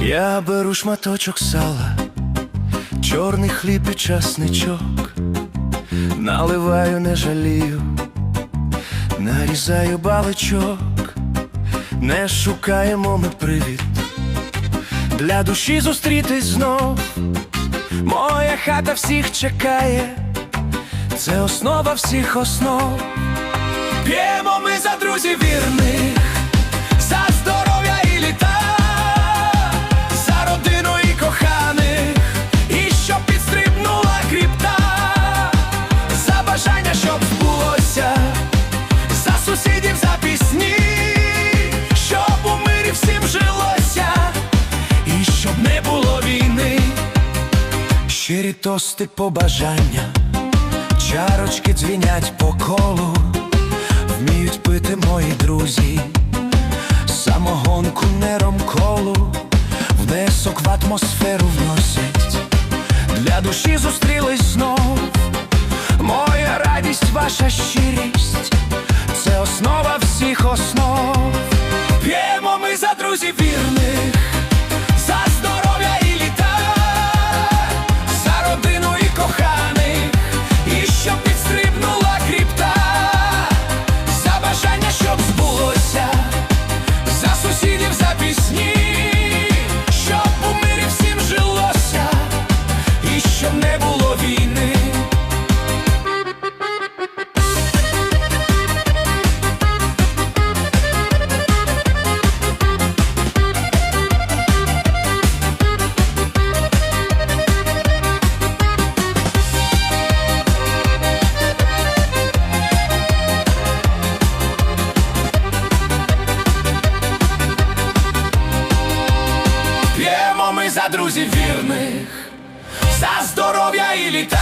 Я беру шматочок сала, чорний хліб і часничок, наливаю, не жалію, нарізаю баличок, не шукаємо ми привід. Для душі зустрітись знов, моя хата всіх чекає, це основа всіх основ. П'ємо ми за друзів щирі тости побажання, чарочки дзвінять по колу вміють пити мої друзі, самогонку не ромколу, внесок в атмосферу вносять, для душі зустрілись знов, моя радість, ваша щирість, і не було війни. Вірних, за здоров'я і літа,